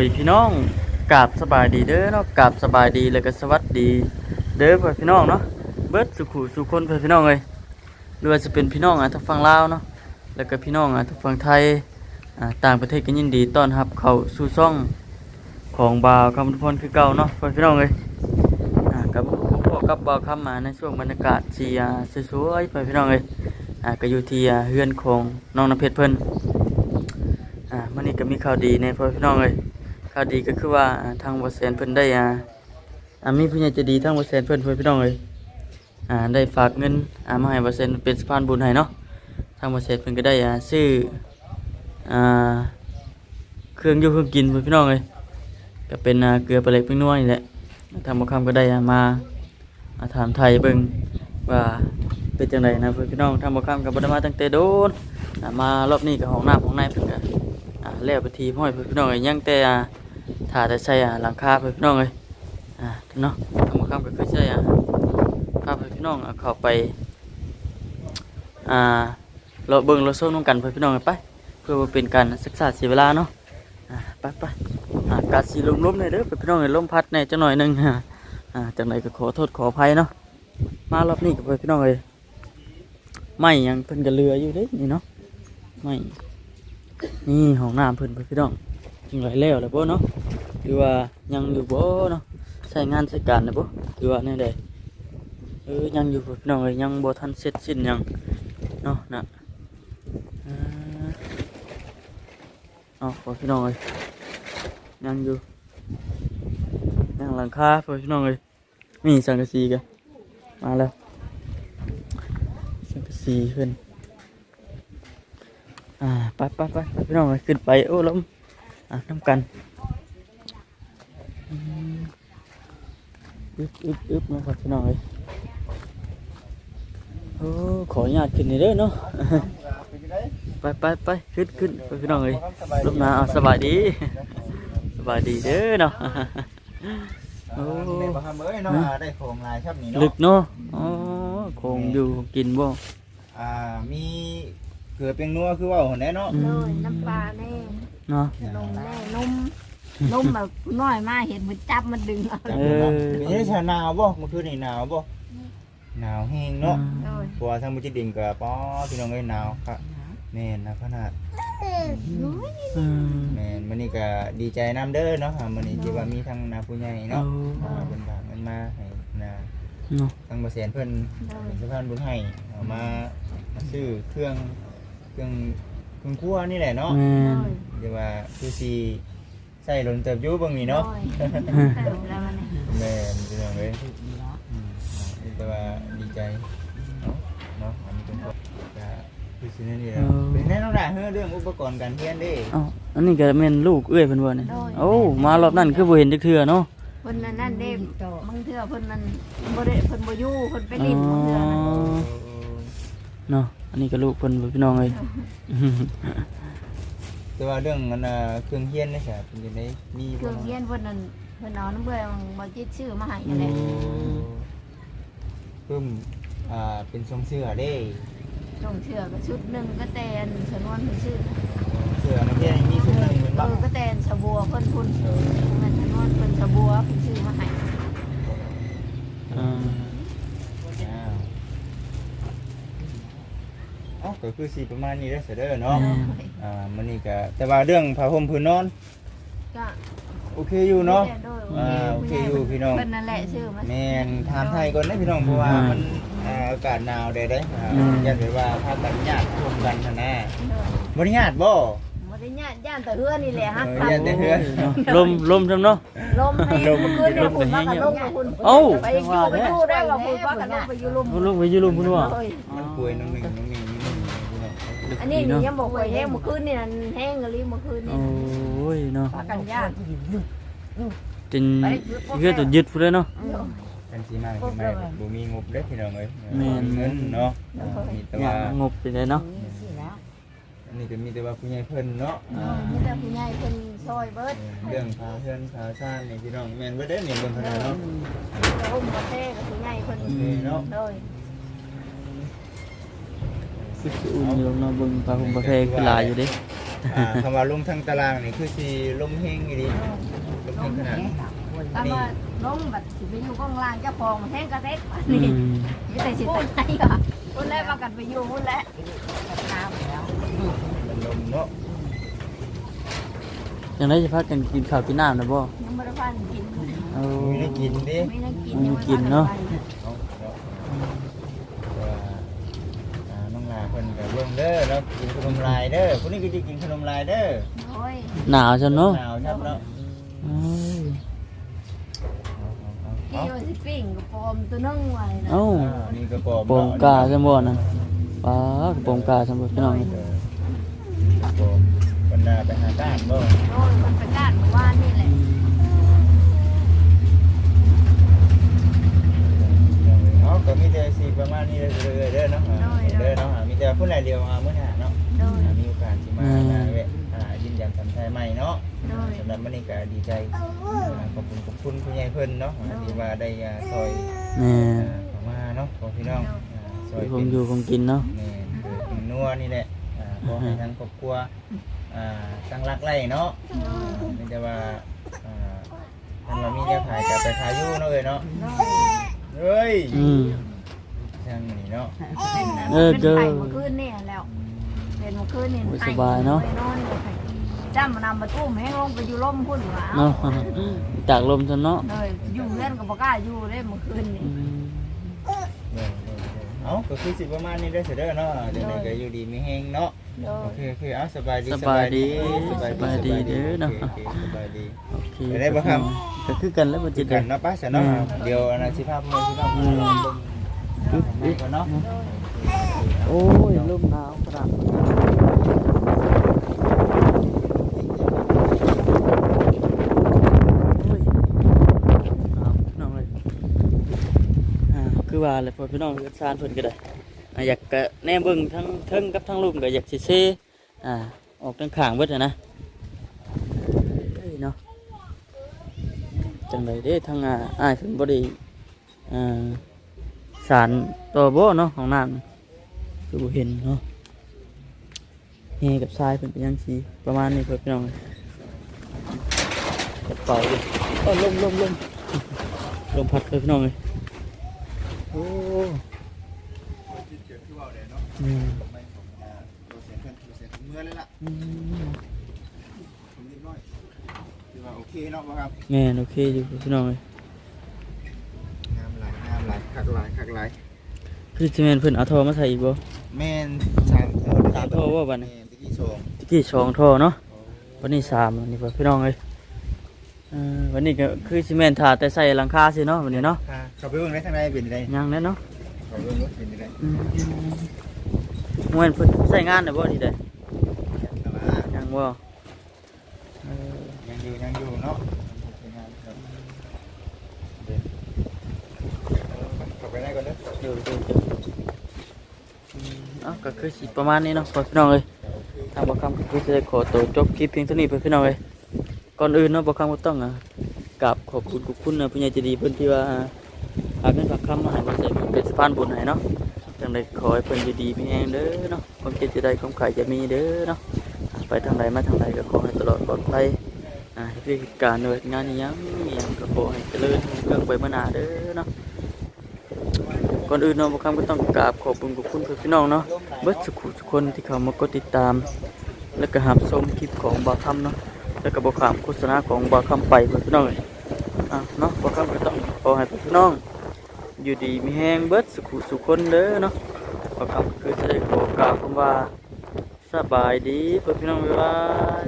ยพี่น้องกราบสบายดีเด้อเนาะกราบสบายดีแล้วก็สวัสดี เด้อพ่อพี่น้องเนาะเบิดสุขุสุคนพ่อพี่น้องเลยหรือว่าจะเป็นพี่น้องอะทางฝั่งลาวเนาะแล้วก็พี่น้องอะทางฝั่งไทยอ่าต่างประเทศก็ยินดีต้อนรับเข้าสู่ช่องของบ่าวคำพุพลคือเก่าเนาะพ่อพี่น้องเลยอ่ากับพวกกับบ่าวคำมาในช่วงบรรยากาศที่อ่าสวยๆพ่อพี่น้องเลยอ่าก็อยู่ที่อ่าเฮือนของน้องน้ำเพชรเพิ่นอ่ามันนี้ก็มีข่าวดีในพ่อพี่น้องเลย ข่าวดีก็คือว่าอ่าทางบริษัทเพิ่นได้อ่าอ่ามีผู้ใหญ่ใจดีทางบริษัทเพิ่นเพ่อพี่น้องเลยอ่าได้ฝากเงินอ่ามาให้บริษัทเป็นสะพานบุญให้เนาะทางบริษัทเพิ่นก็ได้อ่าซื้ออ่าเครื่องอยู่เครื่องกินเพ่อพี่น้องเลยก็เป็นอ่าเกลือปลาเล็กเพิ่งนัวนี่แหละทางบ่คำก็ได้อ่ามาอ่าถามไทยเบิ่งว่าเป็นจังไดนะเพื่อพี่น้องทางบ่คำก็บ่ได้มาตั้งแต่โดนอ่ามารอบนี้ก็ห้องน้ำห้องในเพิ่นก็อ่าแล้วไปทีพ่อยเพื่อนพี่น้องเอ้ยยังแต่อ่า ถ่าแต่ใส่อ่าหลังคาเพื่อนพี่น้องเลยอ่าเนาะทำมาค้ำก็คือใช่อ่าพาเพื่อนพี่น้องอ่าเข้าไปอ่าเราเบิ่งเราส้มน้องกันเพื่อนพี่น้องไป เพื่อเป็นการศึกษาเสียเวลาเนาะอ่าไปไปอากาศสีลมๆหน่อยเด้อเพื่อนพี่น้องเอ้ยลมพัดแหน่จังหน่อยหนึงอ่าอ่าจังไหนก็ขอโทษขออภัยเนาะมารอบนี้กับเพื่อนพี่น้องเลยไม่ยังเพิ่นก็เรืออยู่เด้นี่เนาะไม่นี่ห้องน้ำเพิ่นเพิ่นพี่น้องจึงไหลแล้วเลยบ่เนาะ หรือว่ายังอยู่บ่เนาะใช้งานใช้การเลยบ่หรือว่าแน่ใดเออยังอยู่เพิ่นพี่น้องเอ้ยยังบ่ทันเสร็จสิ้นยังเนาะน่ะเนาะพอพี่น้องเอ้ยยังอยู่ยังหลังคาพอพี่น้องเอ้ยมีสังกะสีกันมาแล้วสังกะสีเพิ่นอ่าไปไปไปไปพี่น้องเอ้ยขึ้นไปโอ้ล้มอะน้ำกันอืม อึบอึบอึบเนาะครับพี่น้องเอ้ยโอ้ขออนุญาตขึ้นนี่เด้อเนาะ ไปไปไปขึ้นขึ้นไปพี่น้องเอ้ยลมหนาวอะสบายดี สบายดีเด้อเนาะโอ้ในบ่ทำเอ้ยเนาะอ่าได้ของลายครับนี่เนาะลึกเนาะอ๋อคงอยู่กินบ่อ่ามีเกลือเปียงนัวคือว่าหั่นแน่เนาะอืมเลยน้ำปลาแน่เนาะนมแน่นม นมแบบน้อยมาเห็นมันจับมันดึงเอาเออ เป็นยังไงชาหนาวบ่เมื่อคืนนี่หนาวบ่หนาวแห้งเนาะเลยเพราะว่าทางมุจิดินก็ป้อพี่น้องเอ้ยหนาวครับแม่นนะขนาดอืมแม่นมื้อนี้ก็ดีใจนํเด้อเนาะอ่ามื้อนี้ที่ว่ามีทั้งนาผู้ใหญ่เอาเนาะอ่าเพิ่นฝากเงินมาให้นาเนาะทางบ่แสนเพิ่นเป็นสะพานบุญให้เอามาซื้อเครื่องเครื่องเครื่องครัวนี่แหละเนาะ แม่น เดี๋ยวว่าคือสี ใส่หล่นเติบอยุ่เบางนี้เนาะแล้วมันแม่นพี่น้องเอ้ยอืมแต่ว่าดีใจเนาะเนาะอันนี้เป็นก็จะคือสิแนั่นนี่แหละเป็นแน่นอนละเฮ้อเรื่องอุปกรณ์การเรียนเด้เอ้าอันนี้ก็แม่นลูกเอ้ยเพิ่นว่านี่โอ้มารอบนั้นคือบ่เห็นจักเทื่อเนาะเพิ่นนั่นนั่นเด้บางเทื่อเพิ่นนั่นบ่ได้เพิ่นบ่อยู่เพิ่นไปลิ้นบางเทื่อนั่นอ๋อเนาะอันนี้ก็ลูกเพิ่นบ่พี่น้องเอ้ย แต่ว่าเรื่องอันน่ะเครื่องเรียนนี่ค่ะเป็นจังไดมีเคบ่รื่องเนาะเรียนเพิ่นนั่นเพิ่นเอาน้ำเบื่อบ่จิตชื่อมาให้นั่นแหละปึ้มอ่าเป็นทรงเสื้อเด้ส่งเชือก็ชุดหนึงก็แตนชนวนเพิ่นชื่อเสื้อนักเรียนมีชุดหนึงเหมือนเอบ่อก็แตนสะบัวเพิ่นพุ่นเออมันชนวนเพิ่นสะบัวเพิ่นชื่อมาให้ อ่า อ้าว เอ้าก็คือสิประมาณนี้เด้อเสยเด้อเนาะอ่ามันนี่ก็แต่ว่าเรื่องผ้าห่มผืนนอน ก็โอเคอยู่เนาะอ่าอ่าโอโอเคเคออยู่ยู่พี่น้องเพิ่นนั่นแหละชื่อมาแม่นถามไทยก่อนนะพี่น้องเพราะว่ามันอ่าอากาศหนาวได้ได้อ่าอยากให้ว่าพากันญาติร่วมกันหั่นนะบ่ได้ญาติบ่ บ่ได้ญาติย่านแต่เฮือนี่แหละฮักเออปักญาติแต่เฮือ เนาะลมลมจำเนาะ ลมให้เมื่อคืนเนี่ยคุณว่ากันลมกับคุณเอ้า ไปอยู่ไปอยู่ได้ว่าคุณว่ากันลมไปอยู่ลมลมลมไปอยู่ลมพุ่นว่าเอ้ยมันป่วยน้องหนึ่งน้องหนึ่งนี่พี่น้ องอันนี้นี่ยังบอกว่าแห้งเมื่อคืนนี่นั่นแห้งกะลิเมื่อคืนโอนี่้ยเนาะว่ากันญาติจนเฮือตัวยึดพุ่นเลยเนาะกันสิมาสิมาบ่มีงบเด้อพี่น้องเอ้ยแม่น เงินเนาะมีแต่เนี่ยว่า งบไปเลยเนาะอันนี้ก็มีแต่ว่าผู้ใหญ่เพิ่นเนาะ อ่า มีแต่ผู้ใหญ่เพิ่นซอยเบิดเรื่องพาเพื่อนพาชาตินี่พี่น้องแม่นบ่ได้เนี่ยเบิ่งขนาดเนาะ แต่ห่มบ่แท้กับผู้ใหญ่เพิ่นโอเคเนาะ โดย คือสิอุ่นอยู่เนาะเบิ่งปลาหุ่มปลาแพคือหลายอยู่เด้อ่าคำว่าลงทางตารางนี่คือสิลมเฮงอีหลีลมเฮงขนาดถ้ามาลงบัดสิไปอยู่ข้างล่างเจ้าของมันแห้งกระเทกบัดอืนี่มมีแต่สิไปไหนก็คนแรกมากันไปอยู่พุ่นแหละมันลมเนาะจังได๋สิพากันกินข้าวกินน้ำนะบ่ยังบ่ได้พันกินเอาไม่ได้กินดิไม่ได้กินอืมยังบ่กินเนาะทัไป เอาเนาะว่าอ่าน้องลาเพิ่นก็ร่วมเด้อแล้วกินขนมลายเด้อคนนี้ก็จะกินขนมลายเด้อโอ้ยหนาวจังเนาะหนาวครับเนาะเอ้ยเอาเอาเอากี่ว่าสิปิ้งกระปอมตัวนึงไว้นะเอ้าอ่านี่กระป๋อมโปงกาจังบ่นั่นป้ากระโปงกาจังบ่พี่น้องเออกระป๋อมบรรดาไปหาด้านบ่โอ้ยมันไปก้านเมื่อวานนี่แหละ เอา ก็มีแต่สิประมาณนี้เรื่อยๆเด้อเนาะอ่าเด้อเนาะอ่ามีแต่ผู้ใดเดียวมามื้อหน้าเนาะโดยอ่ามีโอกาสสิมาหาแวะอ่ายินยามทำไทยใหม่เนาะโดยสำหรับมื้อนี้ก็ดีใจอ่าขอบคุณขอบคุณผู้ใหญ่เพิ่นเนาะอ่าที่ว่าได้อ่าซอยแม่อ่าเข้ามาเนาะของพี่น้องอ่าซอยคเป็งนอยู่คงกินเนาะแม่คือเป็นนัวนี่แหละอ่าขอให้ทั้งครอบครัวอ่าตั้งรักไล่เนาะอ่าไม่ใช่ว่าอ่าท่านว่ามีแนวขายกับไปขายอยู่เนาะเอ้ยเนาะโดย เฮ้ยอืมช่างนี่เนาะเออเป็นเด้อไข่เมื่อคืนนี่แล้วเป็นเมื่อคืนนี่โอ้ยสบายเนาะไปนอนเลยจ้ำมานำมาตุ้มให้ลงไปอยู่ร่มพุ่นหวาเนาะจากลมจังเนาะเลยอยู่เล่นกับบ่กล้าอยู่เลยเมื่อคืนนี่อืม ก็คือสิประมาณนี้เด้อเสยเด้อเนาะเดี๋ยวนี้ก็อยู่ดีมีแฮงเนาะโดโอย เคโอเคเอาสบายดีสบายดีสสบายบายดีเด้อเนาะโอเคโอเคสบายดี โอเคไปได้บ่ครับ ก็คือกันแล้วบ่จิจิตตเด้กัอนเนาะป้าเสยเนาะอืม เดี๋ยวอนาสิภาพเพิ่นสิภาพเพิ่นลองเบิ่งอึ๊บไปอึ๊บก่อนเนาะ โอ้ยลมหนาวขนาดโอ้ยหนาวพี่น้องเลย อ่าคือว่าเลยพ่อพี่น้องเฮือซานเพิ่นก็ได้อยากกะแนมเบิ่งทั้งเทิงกับทั้งลุ่มก็อยากสิเซอ่าออกทั้งข้างเบิดนะเนาะจังไดเด้ทั้งอ่าอ้ายเพิ่นบ่ได้อ่าสารตัวบ่เนาะของน้ำคือบ่เห็นเนาะเฮกับทรายเพิ่นเป็นจังซี่ประมาณนี้เพิ่นพี่น้องกระเป๋าดิโอ้ลมลมลมลมพัดเพิ่นพี่น้องเลย อ้อืมเมื่อเลยล่ะอืมผมเรียบร้อยคือว่าโอเคเนาะบ่ครับแม่นโอเคอยู่พี่น้องเลยงามหลายงามหลายคักหลายคักหลายคือสิแม่นเพิ่นเอาท่อมาใส่อีกบ่แม่นสามเท่าสามเท่าว่าบัดนี้แม่นตะกี้สองตะกี้สองท่อเนาะวันนี้สามอันนี้เพิ่นพี่น้องเลยเอ่อ วันนี้ก็คือสิแม่นถาแต่ใส่หลังคาสิเนาะวันนี้เนาะค่ะเข้าไปเบิ่งได้ทางในเป็นไดยังแน่เนาะเข้าไปเบิ่งรถเป็นไดอืมมวนเพิ่นใส่งานได้บ่นี่ได้แต่ว่ายังบ่เออยังอยู่ยังอยู่เนาะใช้งานครับเดี๋ยวเข้าไปได้ก่อนเด้อเดี๋ยวเดี๋ยวเดี๋ยวอืมเอ้าก็คือสิประมาณนี้เนาะพี่น้องเอ้ยทางบ่คำก็คือจะได้ขอตัวจบคลิปเพียงเท่านี้เพื่อนพี่น้องเอ้ย ก่อนอื่นเนาะบ่คำก็ต้องอะกราบขอบคุณขอบคุณนะผู้ใหญ่ใจดีเพิ่อนที่ว่าฝากเงินฝากคำมาให้บ่ใส่เป็นสะพานบุญให้เนาะจังไดขอให้เพิ่นอยู่ดีมีแรงเด้อเนาะความเจ็บจะได้ความไข่จะมีเด้อเนาะไปทางใดมาทางใดก็ขอให้ตลอดปลอดภัยอ่าเหตุการณ์ด้วยงานยังยังก็ขอให้เจริญเรื่องไปมานาเด้อเนาะก่อนอื่นเนาะบุคคลก็ต้องกราบขอบคุณขอบคุณพี่น้องเนาะเบิดสุขุทุกคนที่เข้ามากดติดตาม แล้วก็หับชมคลิปของบ่าวคำเนาะ แล้วก็บอกขามโฆษณาของบ่าวคำไปพี่น้องเลยอะเนาะบ่าวคำก็ต้องขอให้พี่น้อง อยู่ดีมีแห้งเบิดสุขสุขคนเด้อเนาะบ่าวคำคือจะได้ขอกล่าวคำว่าสบายดีพี่น้องบ๊ายบาย